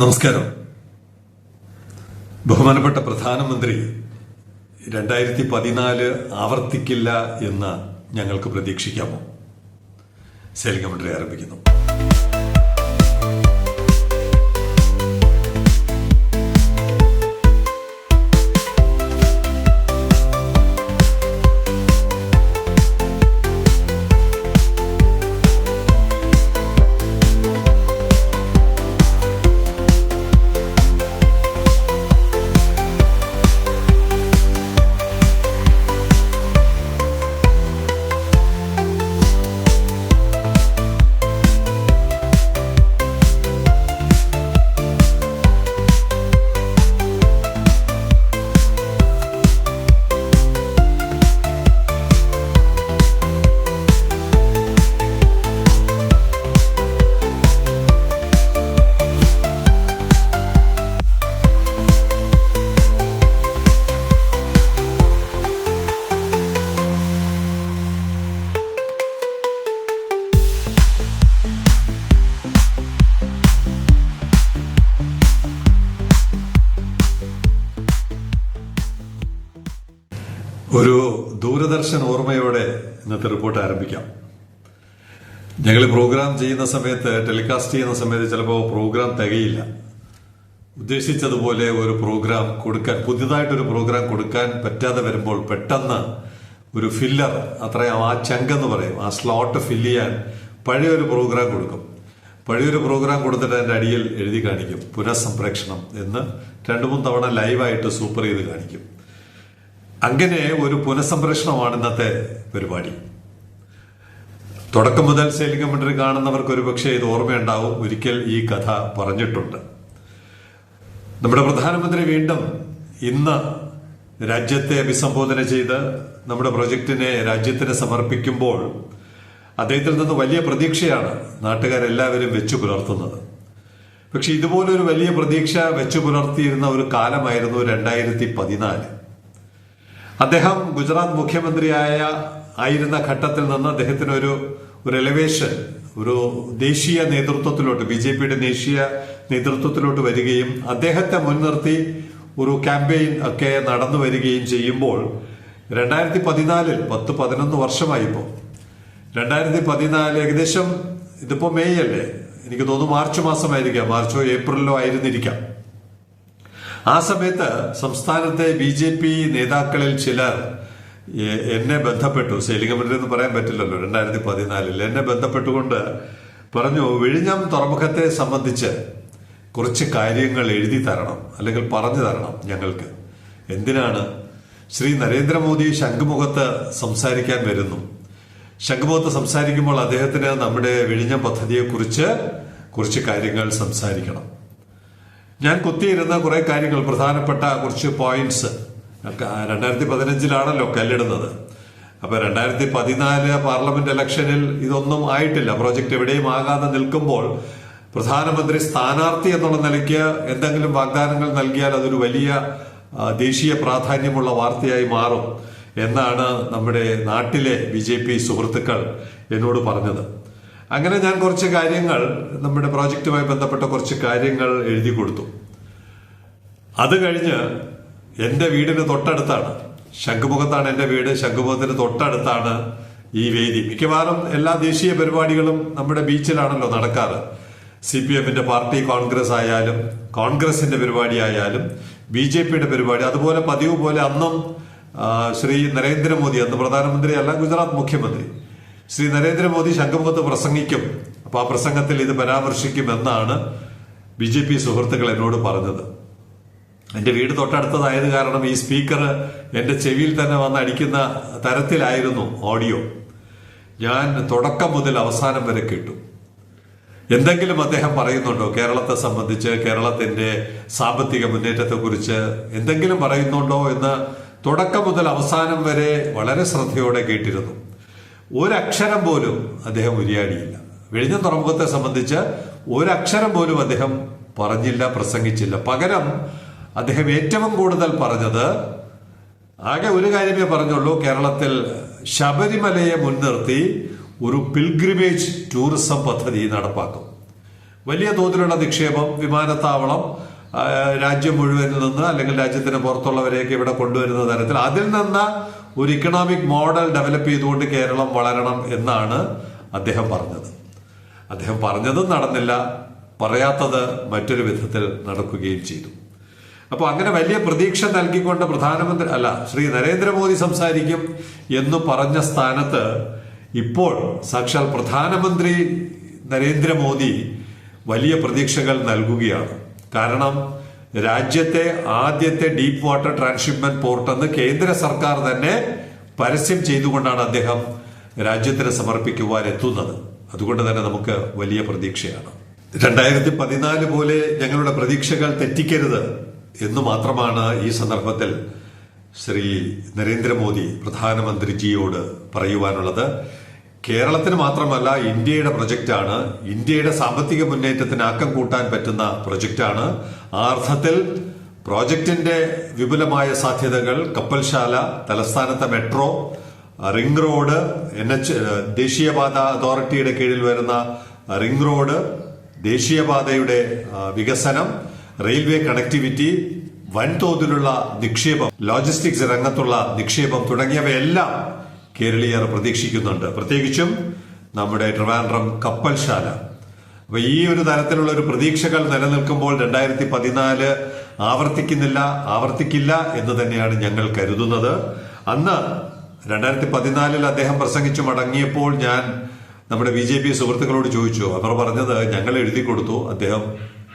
നമസ്കാരം. ബഹുമാനപ്പെട്ട പ്രധാനമന്ത്രി രണ്ടായിരത്തി പതിനാല് ആവർത്തിക്കില്ല എന്ന് ഞങ്ങൾക്ക് പ്രതീക്ഷിക്കാമോ? സെയിലിംഗ് കമന്ററി ആരംഭിക്കുന്നു. ദൂരദർശൻ ഓർമ്മയോടെ ഇന്നത്തെ റിപ്പോർട്ട് ആരംഭിക്കാം. ഞങ്ങൾ പ്രോഗ്രാം ചെയ്യുന്ന സമയത്ത് ടെലികാസ്റ്റ് ചെയ്യുന്ന സമയത്ത് ചിലപ്പോൾ പ്രോഗ്രാം തികയില്ല. ഉദ്ദേശിച്ചതുപോലെ ഒരു പ്രോഗ്രാം കൊടുക്കാൻ പുതിയതായിട്ടൊരു പ്രോഗ്രാം കൊടുക്കാൻ പറ്റാതെ വരുമ്പോൾ പെട്ടെന്ന് ഒരു ഫില്ലർ അത്രയും ആ ചങ്കെന്ന് പറയും ആ സ്ലോട്ട് ഫില്ല് ചെയ്യാൻ പഴയൊരു പ്രോഗ്രാം കൊടുക്കും. പഴയൊരു പ്രോഗ്രാം കൊടുത്തിട്ട് അതിന്റെ അടിയിൽ എഴുതി കാണിക്കും പുനഃസംപ്രേക്ഷണം എന്ന് രണ്ടു മൂന്ന് തവണ ലൈവായിട്ട് സൂപ്പർ ചെയ്ത് കാണിക്കും. അങ്ങനെ ഒരു പുനഃസംപ്രേഷണമാണ് ഇന്നത്തെ പരിപാടി. തുടക്കം മുതൽ സെയിലിംഗ് കമന്ററി കാണുന്നവർക്ക് ഒരുപക്ഷെ ഇത് ഓർമ്മയുണ്ടാവും. ഒരിക്കൽ ഈ കഥ പറഞ്ഞിട്ടുണ്ട്. നമ്മുടെ പ്രധാനമന്ത്രി വീണ്ടും ഇന്ന് രാജ്യത്തെ അഭിസംബോധന ചെയ്ത് നമ്മുടെ പ്രൊജക്ടിനെ രാജ്യത്തിന് സമർപ്പിക്കുമ്പോൾ അദ്ദേഹത്തിൽ നിന്ന് വലിയ പ്രതീക്ഷയാണ് നാട്ടുകാരെല്ലാവരും വെച്ചു പുലർത്തുന്നത്. പക്ഷെ ഇതുപോലൊരു വലിയ പ്രതീക്ഷ വെച്ചു പുലർത്തിയിരുന്ന ഒരു കാലമായിരുന്നു രണ്ടായിരത്തി പതിനാല്. അദ്ദേഹം ഗുജറാത്ത് മുഖ്യമന്ത്രിയായ ആയിരുന്ന ഘട്ടത്തിൽ നിന്ന് അദ്ദേഹത്തിന് ഒരു ഒരു എലവേഷൻ ഒരു ദേശീയ നേതൃത്വത്തിലോട്ട് ബി ജെ പിയുടെ ദേശീയ നേതൃത്വത്തിലോട്ട് വരികയും അദ്ദേഹത്തെ മുൻനിർത്തി ഒരു ക്യാമ്പയിൻ ഒക്കെ നടന്നു വരികയും ചെയ്യുമ്പോൾ രണ്ടായിരത്തി പതിനാലിൽ പത്ത് പതിനൊന്ന് വർഷമായി ഇപ്പോൾ രണ്ടായിരത്തി പതിനാല് ഏകദേശം ഇതിപ്പോ മെയ് അല്ലേ എനിക്ക് തോന്നുന്നു മാർച്ച് മാസമായിരിക്കാം മാർച്ചോ ഏപ്രിലോ ആയിരുന്നിരിക്കാം. ആ സമയത്ത് സംസ്ഥാനത്തെ ബി ജെ പി നേതാക്കളിൽ ചിലർ എന്നെ ബന്ധപ്പെട്ടു. കമ്മിറ്റി എന്ന് പറയാൻ പറ്റില്ലല്ലോ രണ്ടായിരത്തി പതിനാലിൽ എന്നെ ബന്ധപ്പെട്ടുകൊണ്ട് പറഞ്ഞു വിഴിഞ്ഞം തുറമുഖത്തെ സംബന്ധിച്ച് കുറച്ച് കാര്യങ്ങൾ എഴുതി തരണം അല്ലെങ്കിൽ പറഞ്ഞു തരണം ഞങ്ങൾക്ക്. എന്തിനാണ്? ശ്രീ നരേന്ദ്രമോദി ശംഖുമുഖത്ത് സംസാരിക്കാൻ വരുന്നു. ശംഖുമുഖത്ത് സംസാരിക്കുമ്പോൾ അദ്ദേഹത്തിന് നമ്മുടെ വിഴിഞ്ഞം പദ്ധതിയെക്കുറിച്ച് കുറച്ച് കാര്യങ്ങൾ സംസാരിക്കണം. ഞാൻ കുത്തിയിരുന്ന കുറെ കാര്യങ്ങൾ പ്രധാനപ്പെട്ട കുറച്ച് പോയിന്റ്സ് രണ്ടായിരത്തി പതിനഞ്ചിലാണല്ലോ കല്ലിടുന്നത്. അപ്പൊ രണ്ടായിരത്തി പതിനാല് പാർലമെന്റ് ഇലക്ഷനിൽ ഇതൊന്നും ആയിട്ടില്ല. പ്രോജക്റ്റ് എവിടെയും ആകാതെ നിൽക്കുമ്പോൾ പ്രധാനമന്ത്രി സ്ഥാനാർത്ഥി എന്നുള്ള നിലയ്ക്ക് എന്തെങ്കിലും വാഗ്ദാനങ്ങൾ നൽകിയാൽ അതൊരു വലിയ ദേശീയ പ്രാധാന്യമുള്ള വാർത്തയായി മാറും എന്നാണ് നമ്മുടെ നാട്ടിലെ ബി സുഹൃത്തുക്കൾ എന്നോട് പറഞ്ഞത്. അങ്ങനെ ഞാൻ കുറച്ച് കാര്യങ്ങൾ നമ്മുടെ പ്രോജക്റ്റുമായി ബന്ധപ്പെട്ട കുറച്ച് കാര്യങ്ങൾ എഴുതി കൊടുത്തു. അത് കഴിഞ്ഞ് എന്റെ വീടിന് തൊട്ടടുത്താണ്. ശംഖുമുഖത്താണ് എന്റെ വീട്. ശംഖുമുഖത്തിന് തൊട്ടടുത്താണ് ഈ വേദി. മിക്കവാറും എല്ലാ ദേശീയ പരിപാടികളും നമ്മുടെ ബീച്ചിലാണല്ലോ നടക്കാറ്. സി പി എമ്മിന്റെ പാർട്ടി കോൺഗ്രസ് ആയാലും കോൺഗ്രസിന്റെ പരിപാടി ആയാലും ബി ജെ പിയുടെ പരിപാടി. അതുപോലെ പതിവ് പോലെ അന്നും ശ്രീ നരേന്ദ്രമോദി അന്ന് പ്രധാനമന്ത്രി അല്ല ഗുജറാത്ത് മുഖ്യമന്ത്രി. ശ്രീ നരേന്ദ്രമോദി ശംഖുമുഖത്ത് പ്രസംഗിക്കും. അപ്പോൾ ആ പ്രസംഗത്തിൽ ഇത് പരാമർശിക്കും എന്നാണ് ബി ജെ പി സുഹൃത്തുക്കൾ എന്നോട് പറഞ്ഞത്. എന്റെ വീട് തൊട്ടടുത്തതായത് കാരണം ഈ സ്പീക്കർ എന്റെ ചെവിയിൽ തന്നെ വന്ന് അടിക്കുന്ന തരത്തിലായിരുന്നു ഓഡിയോ. ഞാൻ തുടക്കം മുതൽ അവസാനം വരെ കേട്ടു. എന്തെങ്കിലും അദ്ദേഹം പറയുന്നുണ്ടോ? കേരളത്തെ സംബന്ധിച്ച് കേരളത്തിന്റെ സാമ്പത്തിക മുന്നേറ്റത്തെക്കുറിച്ച് എന്തെങ്കിലും പറയുന്നുണ്ടോ എന്ന് തുടക്കം മുതൽ അവസാനം വരെ വളരെ ശ്രദ്ധയോടെ കേട്ടിരുന്നു. ഒരക്ഷരം പോലും അദ്ദേഹം ഉരിയാടിയില്ല. വിഴിഞ്ഞം തുറമുഖത്തെ സംബന്ധിച്ച് ഒരക്ഷരം പോലും അദ്ദേഹം പറഞ്ഞില്ല പ്രസംഗിച്ചില്ല. പകരം അദ്ദേഹം ഏറ്റവും കൂടുതൽ പറഞ്ഞത് ആകെ ഒരു കാര്യമേ പറഞ്ഞുള്ളൂ. കേരളത്തിൽ ശബരിമലയെ മുൻനിർത്തി ഒരു പിൽഗ്രിമേജ് ടൂറിസം പദ്ധതി നടപ്പാക്കും. വലിയ തോതിലുള്ള നിക്ഷേപം വിമാനത്താവളം രാജ്യം മുഴുവനിൽ നിന്ന് അല്ലെങ്കിൽ രാജ്യത്തിന് പുറത്തുള്ളവരെയൊക്കെ ഇവിടെ കൊണ്ടുവരുന്ന തരത്തിൽ അതിൽ നിന്ന് ഒരു ഇക്കണോമിക് മോഡൽ ഡെവലപ്പ് ചെയ്തുകൊണ്ട് കേരളം വളരണം എന്നാണ് അദ്ദേഹം പറഞ്ഞത്. അദ്ദേഹം പറഞ്ഞതും നടന്നില്ല പറയാത്തത് മറ്റൊരു വിധത്തിൽ നടക്കുകയും ചെയ്തു. അപ്പോൾ അങ്ങനെ വലിയ പ്രതീക്ഷ നൽകിക്കൊണ്ട് പ്രധാനമന്ത്രി അല്ല ശ്രീ നരേന്ദ്രമോദി സംസാരിക്കും എന്ന് പറഞ്ഞ സ്ഥാനത്ത് ഇപ്പോൾ സാക്ഷാൽ പ്രധാനമന്ത്രി നരേന്ദ്രമോദി വലിയ പ്രതീക്ഷകൾ നൽകുകയാണ്. കാരണം രാജ്യത്തെ ആദ്യത്തെ ഡീപ്പ് വാട്ടർ ട്രാൻസ്ഷിപ്മെന്റ് പോർട്ട് എന്ന് കേന്ദ്ര സർക്കാർ തന്നെ പരസ്യം ചെയ്തുകൊണ്ടാണ് അദ്ദേഹം രാജ്യത്തിന് സമർപ്പിക്കുവാൻ എത്തുന്നത്. അതുകൊണ്ട് തന്നെ നമുക്ക് വലിയ പ്രതീക്ഷയാണ്. രണ്ടായിരത്തി പതിനാല് പോലെ ഞങ്ങളുടെ പ്രതീക്ഷകൾ തെറ്റിക്കരുത് എന്ന് മാത്രമാണ് ഈ സന്ദർഭത്തിൽ ശ്രീ നരേന്ദ്രമോദി പ്രധാനമന്ത്രിജിയോട് പറയുവാനുള്ളത്. കേരളത്തിന് മാത്രമല്ല ഇന്ത്യയുടെ പ്രൊജക്റ്റാണ്. ഇന്ത്യയുടെ സാമ്പത്തിക മുന്നേറ്റത്തിന് ആക്കം കൂട്ടാൻ പറ്റുന്ന പ്രൊജക്റ്റാണ്. ആ അർത്ഥത്തിൽ പ്രോജക്റ്റിന്റെ വിപുലമായ സാധ്യതകൾ കപ്പൽശാല തലസ്ഥാനത്തെ metro ring road N H ദേശീയപാത അതോറിറ്റിയുടെ കീഴിൽ വരുന്ന റിംഗ് റോഡ് ദേശീയപാതയുടെ വികസനം റെയിൽവേ കണക്ടിവിറ്റി വൻതോതിലുള്ള നിക്ഷേപം ലോജിസ്റ്റിക്സ് രംഗത്തുള്ള നിക്ഷേപം തുടങ്ങിയവയെല്ലാം കേരളീയർ പ്രതീക്ഷിക്കുന്നുണ്ട്. പ്രത്യേകിച്ചും നമ്മുടെ ട്രിവാൻഡ്രം കപ്പൽശാല. അപ്പൊ ഈ ഒരു തരത്തിലുള്ള ഒരു പ്രതീക്ഷകൾ നിലനിൽക്കുമ്പോൾ രണ്ടായിരത്തി പതിനാല് ആവർത്തിക്കുന്നില്ല ആവർത്തിക്കില്ല എന്ന് തന്നെയാണ് ഞങ്ങൾ കരുതുന്നത്. അന്ന് രണ്ടായിരത്തി പതിനാലിൽ അദ്ദേഹം പ്രസംഗിച്ചു മടങ്ങിയപ്പോൾ ഞാൻ നമ്മുടെ ബി ജെ പി സുഹൃത്തുക്കളോട് ചോദിച്ചു. അവർ പറഞ്ഞത് ഞങ്ങൾ എഴുതി കൊടുത്തു അദ്ദേഹം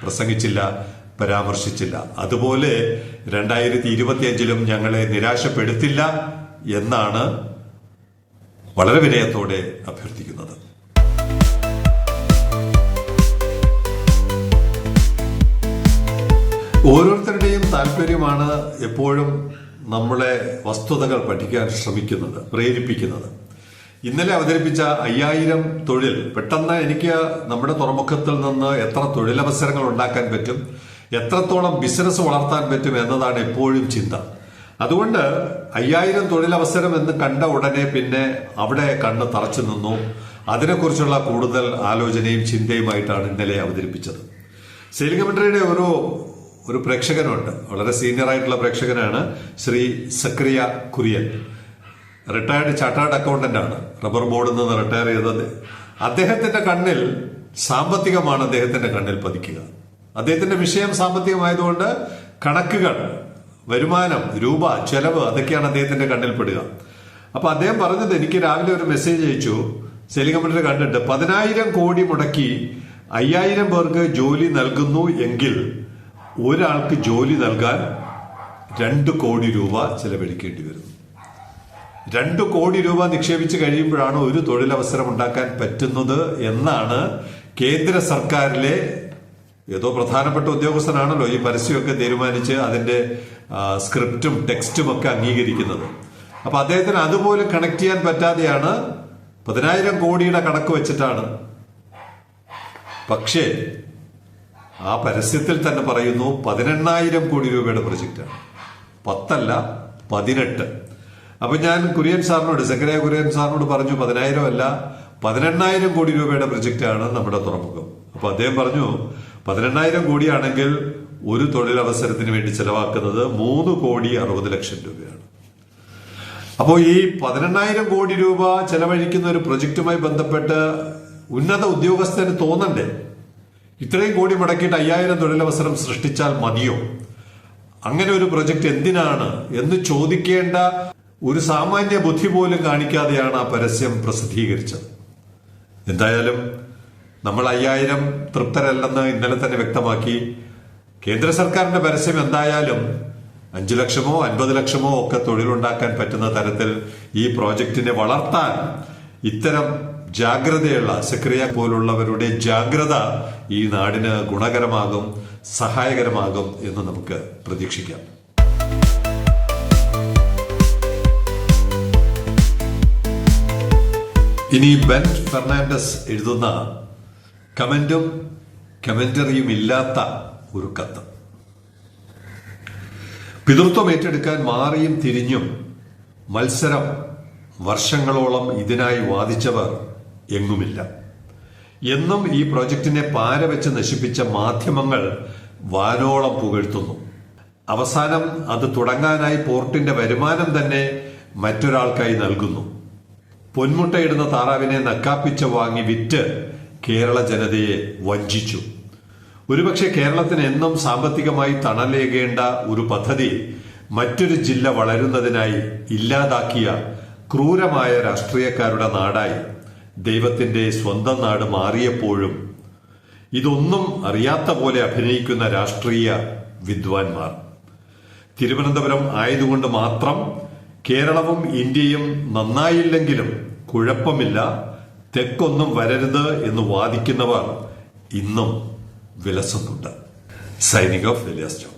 പ്രസംഗിച്ചില്ല പരാമർശിച്ചില്ല. അതുപോലെ രണ്ടായിരത്തി ഇരുപത്തിയഞ്ചിലും ഞങ്ങളെ നിരാശപ്പെടുത്തില്ല എന്നാണ് വളരെ വിനയത്തോടെ അഭ്യർത്ഥിക്കുന്നത്. ഓരോരുത്തരുടെയും താല്പര്യമാണ് എപ്പോഴും നമ്മളെ വസ്തുതകൾ പഠിക്കാൻ ശ്രമിക്കുന്നത് പ്രേരിപ്പിക്കുന്നത്. ഇന്നലെ അവതരിപ്പിച്ച അയ്യായിരം തൊഴിൽ പെട്ടെന്ന് എനിക്ക് നമ്മുടെ തുറമുഖത്തിൽ നിന്ന് എത്ര തൊഴിലവസരങ്ങൾ ഉണ്ടാക്കാൻ പറ്റും എത്രത്തോളം ബിസിനസ് വളർത്താൻ പറ്റും എന്നതാണ് എപ്പോഴും ചിന്ത. അതുകൊണ്ട് അയ്യായിരം തൊഴിലവസരം എന്ന് കണ്ട ഉടനെ പിന്നെ അവിടെ കണ്ണ് തറച്ചു നിന്നു. അതിനെക്കുറിച്ചുള്ള കൂടുതൽ ആലോചനയും ചിന്തയുമായിട്ടാണ് ഇന്നലെ അവതരിപ്പിച്ചത്. സെയിലിംഗ് കമന്ററിയുടെ ഒരു ഒരു പ്രേക്ഷകനുണ്ട്. വളരെ സീനിയർ ആയിട്ടുള്ള പ്രേക്ഷകനാണ് Shri Sakriya Kurian. Retired chartered accountant ആണ്. റബ്ബർ ബോർഡിൽ നിന്ന് റിട്ടയർ ചെയ്തത്. അദ്ദേഹത്തിന്റെ കണ്ണിൽ സാമ്പത്തികമാണ് അദ്ദേഹത്തിന്റെ കണ്ണിൽ പതിക്കുക. അദ്ദേഹത്തിന്റെ വിഷയം സാമ്പത്തികമായതുകൊണ്ട് കണക്കുകൾ വരുമാനം രൂപ ചെലവ് അതൊക്കെയാണ് അദ്ദേഹത്തിന്റെ കണ്ണിൽപ്പെടുക അപ്പൊ അദ്ദേഹം പറഞ്ഞത് എനിക്ക് രാവിലെ ഒരു മെസ്സേജ് അയച്ചു. സെയിലിംഗ് കമ്പനിയിൽ കണ്ടിട്ട് പതിനായിരം കോടി മുടക്കി അയ്യായിരം പേർക്ക് ജോലി നൽകുന്നു എങ്കിൽ ഒരാൾക്ക് ജോലി നൽകാൻ രണ്ട് കോടി രൂപ ചെലവഴിക്കേണ്ടി വരുന്നു. രണ്ട് കോടി രൂപ നിക്ഷേപിച്ച് കഴിയുമ്പോഴാണ് ഒരു തൊഴിലവസരം ഉണ്ടാക്കാൻ പറ്റുന്നത് എന്നാണ് കേന്ദ്ര സർക്കാരിലെ ഏതോ പ്രധാനപ്പെട്ട ഉദ്യോഗസ്ഥനാണല്ലോ ഈ പരസ്യമൊക്കെ തീരുമാനിച്ച് അതിന്റെ സ്ക്രിപ്റ്റും ടെക്സ്റ്റും ഒക്കെ അംഗീകരിക്കുന്നത്. അപ്പൊ അദ്ദേഹത്തിന് അതുപോലെ കണക്ട് ചെയ്യാൻ പറ്റാതെയാണ് പതിനായിരം കോടിയുടെ കണക്ക് വെച്ചിട്ടാണ്. പക്ഷേ ആ പരസ്യത്തിൽ തന്നെ പറയുന്നു പതിനെണ്ണായിരം കോടി രൂപയുടെ പ്രൊജക്റ്റാണ് പത്തല്ല പതിനെട്ട്. അപ്പൊ ഞാൻ കുര്യൻ സാറിനോട് സെക്രട്ടറി കുര്യൻ സാറിനോട് പറഞ്ഞു പതിനായിരം അല്ല പതിനെണ്ണായിരം കോടി രൂപയുടെ പ്രൊജക്റ്റാണ് നമ്മുടെ തുറമുഖം. അപ്പൊ അദ്ദേഹം പറഞ്ഞു പതിനെണ്ണായിരം കോടിയാണെങ്കിൽ ഒരു തൊഴിലവസരത്തിന് വേണ്ടി ചെലവാക്കുന്നത് മൂന്ന് കോടി അറുപത് ലക്ഷം രൂപയാണ്. അപ്പോൾ ഈ പതിനെണ്ണായിരം കോടി രൂപ ചെലവഴിക്കുന്ന ഒരു പ്രൊജക്റ്റുമായി ബന്ധപ്പെട്ട് ഉന്നത ഉദ്യോഗസ്ഥന് തോന്നണ്ടേ? ഇത്രയും കോടി മുടക്കിയിട്ട് അയ്യായിരം തൊഴിലവസരം സൃഷ്ടിച്ചാൽ മതിയോ? അങ്ങനെ ഒരു പ്രൊജക്ട് എന്തിനാണ് എന്ന് ചോദിക്കേണ്ട ഒരു സാമാന്യ ബുദ്ധി പോലും കാണിക്കാതെയാണ് ആ പരസ്യം പ്രസിദ്ധീകരിച്ചത്. എന്തായാലും നമ്മൾ അയ്യായിരം തൃപ്തരല്ലെന്ന് ഇന്നലെ തന്നെ വ്യക്തമാക്കി. കേന്ദ്ര സർക്കാരിന്റെ പരസ്യം എന്തായാലും അഞ്ചു ലക്ഷമോ അൻപത് ലക്ഷമോ ഒക്കെ തൊഴിലുണ്ടാക്കാൻ പറ്റുന്ന തരത്തിൽ ഈ പ്രോജക്റ്റിനെ വളർത്താൻ ഇത്തരം ജാഗ്രതയുള്ള സക്രിയ പോലുള്ളവരുടെ ജാഗ്രത ഈ നാടിന് ഗുണകരമാകും സഹായകരമാകും എന്ന് നമുക്ക് പ്രതീക്ഷിക്കാം. ഇനി ബെൻ ഫെർണാണ്ടസ് എഴുതുന്ന കമന്റും കമന്ററിയും ഇല്ലാത്ത ഒരു കത്ത്. പിതൃത്വം ഏറ്റെടുക്കാൻ മാറിയും തിരിഞ്ഞും മത്സരം വർഷങ്ങളോളം ഇതിനായി വാദിച്ചവർ എങ്ങുമില്ല. എന്നും ഈ പ്രോജക്റ്റിനെ പാരവെച്ച് നശിപ്പിച്ച മാധ്യമങ്ങൾ വാനോളം പുകഴ്ത്തുന്നു. അവസാനം അത് തുടങ്ങാനായി പോർട്ടിന്റെ വരുമാനം തന്നെ മറ്റൊരാൾക്കായി നൽകുന്നു. പൊന്മുട്ടയിടുന്ന താറാവിനെ നക്കാപ്പിച്ച വാങ്ങി വിറ്റ് കേരള ജനതയെ വഞ്ചിച്ചു. ഒരുപക്ഷെ കേരളത്തിന് എന്നും സാമ്പത്തികമായി തണലേകേണ്ട ഒരു പദ്ധതി മറ്റൊരു ജില്ല വളരുന്നതിനായി ഇല്ലാതാക്കിയ ക്രൂരമായ രാഷ്ട്രീയക്കാരുടെ നാടായി ദൈവത്തിന്റെ സ്വന്തം നാട് മാറിയപ്പോഴും ഇതൊന്നും അറിയാത്ത പോലെ അഭിനയിക്കുന്ന രാഷ്ട്രീയ വിദ്വാൻമാർ. തിരുവനന്തപുരം ആയതുകൊണ്ട് മാത്രം കേരളവും ഇന്ത്യയും നന്നായില്ലെങ്കിലും കുഴപ്പമില്ല തെക്കൊന്നും വരരുത് എന്ന് വാദിക്കുന്നവർ ഇന്നും విలసకుంట సైనింగ్ ఆఫ్ వెలియాస్ జాబ్